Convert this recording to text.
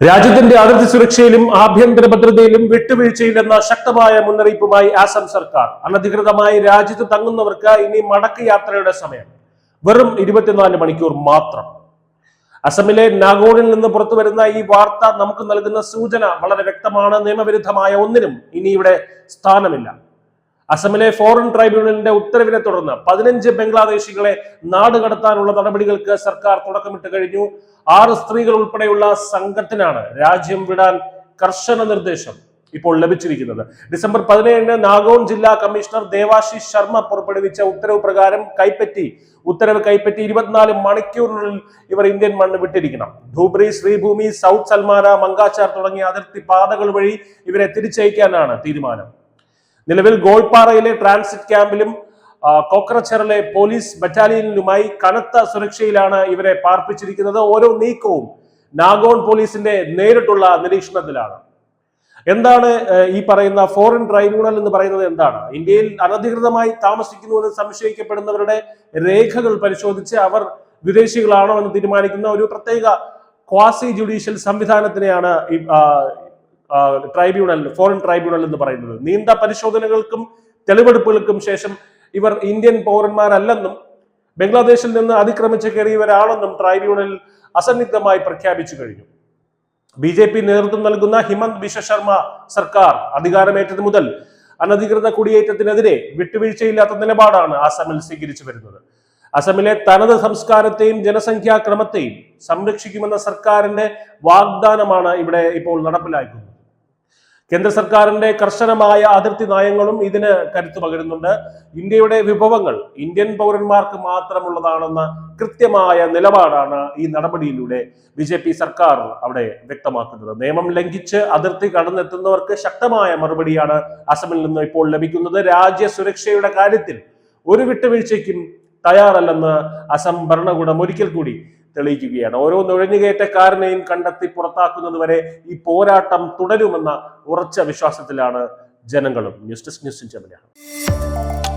രാജ്യത്തിന്റെ അതിർത്തി സുരക്ഷയിലും ആഭ്യന്തര ഭദ്രതയിലും വിട്ടുവീഴ്ചയില്ലെന്ന ശക്തമായ മുന്നറിയിപ്പുമായി ആസാം സർക്കാർ അനധികൃതമായി രാജ്യത്ത് തങ്ങുന്നവർക്ക് ഇനി മടക്ക് യാത്രയുടെ സമയം. വെറും ഇരുപത്തിനാല് മണിക്കൂർ മാത്രം. അസമിലെ നാഗോണിൽ നിന്ന് പുറത്തു വരുന്ന ഈ വാർത്ത നമുക്ക് നൽകുന്ന സൂചന വളരെ വ്യക്തമാണ്. നിയമവിരുദ്ധമായ ഒന്നിനും ഇനി ഇവിടെ സ്ഥാനമില്ല. അസമിലെ ഫോറിൻ ട്രൈബ്യൂണലിന്റെ ഉത്തരവിനെ തുടർന്ന് പതിനഞ്ച് ബംഗ്ലാദേശികളെ നാട് കടത്താനുള്ള നടപടികൾക്ക് സർക്കാർ തുടക്കമിട്ട് കഴിഞ്ഞു. ആറ് സ്ത്രീകൾ ഉൾപ്പെടെയുള്ള സംഘത്തിനാണ് രാജ്യം വിടാൻ കർശന നിർദ്ദേശം ഇപ്പോൾ ലഭിച്ചിരിക്കുന്നത്. ഡിസംബർ പതിനേഴിന് നാഗോൺ ജില്ലാ കമ്മീഷണർ ദേവാശിഷ് ശർമ്മ പുറപ്പെടുവിച്ച ഉത്തരവ് പ്രകാരം കൈപ്പറ്റി ഉത്തരവ് കൈപ്പറ്റി ഇരുപത്തിനാല് മണിക്കൂറിനുള്ളിൽ ഇവർ ഇന്ത്യൻ മണ്ണ് വിട്ടിരിക്കണം. ധൂബ്രി ശ്രീഭൂമി സൗത്ത് സൽമാര മങ്കാച്ചാർ തുടങ്ങിയ അതിർത്തി പാതകൾ വഴി ഇവരെ തിരിച്ചയക്കാനാണ് തീരുമാനം. നിലവിൽ ഗോൾപാറയിലെ ട്രാൻസിറ്റ് ക്യാമ്പിലും കോക്രച്ചറിലെ പോലീസ് ബറ്റാലിയനിലുമായി കനത്ത സുരക്ഷയിലാണ് ഇവരെ പാർപ്പിച്ചിരിക്കുന്നത്. ഓരോ നീക്കവും നാഗോൺ പോലീസിന്റെ നേരിട്ടുള്ള നിരീക്ഷണത്തിലാണ്. എന്താണ് ഈ പറയുന്ന ഫോറിൻ ട്രൈബ്യൂണൽ എന്ന് പറയുന്നത് എന്താണ്? ഇന്ത്യയിൽ അനധികൃതമായി താമസിക്കുന്നു എന്ന് സംശയിക്കപ്പെടുന്നവരുടെ രേഖകൾ പരിശോധിച്ച് അവർ വിദേശികളാണോ എന്ന് തീരുമാനിക്കുന്ന ഒരു പ്രത്യേക ക്വാസി ജുഡീഷ്യൽ സംവിധാനത്തിനെയാണ് ട്രൈബ്യൂണൽ ഫോറിൻ ട്രൈബ്യൂണൽ എന്ന് പറയുന്നത്. നീണ്ട പരിശോധനകൾക്കും തെളിവെടുപ്പുകൾക്കും ശേഷം ഇവർ ഇന്ത്യൻ പൗരന്മാരല്ലെന്നും ബംഗ്ലാദേശിൽ നിന്ന് അതിക്രമിച്ച് കയറിയവരാണെന്നും ട്രൈബ്യൂണൽ അസന്നിഗ്ധമായി പ്രഖ്യാപിച്ചു കഴിഞ്ഞു. ബി ജെ പി നേതൃത്വം നൽകുന്ന ഹിമന്ത് ബിശ്വ ശർമ്മ സർക്കാർ അധികാരമേറ്റത് മുതൽ അനധികൃത കുടിയേറ്റത്തിനെതിരെ വിട്ടുവീഴ്ചയില്ലാത്ത നിലപാടാണ് അസമിൽ സ്വീകരിച്ചു വരുന്നത്. അസമിലെ തനത് സംസ്കാരത്തെയും ജനസംഖ്യാക്രമത്തെയും സംരക്ഷിക്കുമെന്ന സർക്കാരിന്റെ വാഗ്ദാനമാണ് ഇവിടെ ഇപ്പോൾ നടപ്പിലാക്കുന്നത്. കേന്ദ്ര സർക്കാരിന്റെ കർശനമായ അതിർത്തി നയങ്ങളും ഇതിന് കരുത്തു പകരുന്നുണ്ട്. ഇന്ത്യയുടെ വിഭവങ്ങൾ ഇന്ത്യൻ പൗരന്മാർക്ക് മാത്രമുള്ളതാണെന്ന കൃത്യമായ നിലപാടാണ് ഈ നടപടിയിലൂടെ ബി ജെ പി സർക്കാർ അവിടെ വ്യക്തമാക്കുന്നത്. നിയമം ലംഘിച്ച് അതിർത്തി കടന്നെത്തുന്നവർക്ക് ശക്തമായ മറുപടിയാണ് അസമിൽ നിന്ന് ഇപ്പോൾ ലഭിക്കുന്നത്. രാജ്യ സുരക്ഷയുടെ കാര്യത്തിൽ ഒരു വിട്ടുവീഴ്ചയ്ക്കും തയ്യാറല്ലെന്ന് അസം ഭരണകൂടം ഒരിക്കൽ കൂടി തെളിയിക്കുകയാണ്. ഓരോ നുഴഞ്ഞുകയറ്റക്കാരനെയും കണ്ടെത്തി പുറത്താക്കുന്നത് വരെ ഈ പോരാട്ടം തുടരുമെന്ന ഉറച്ച വിശ്വാസത്തിലാണ് ജനങ്ങളും. News desk news in ചെമ്മനാണ്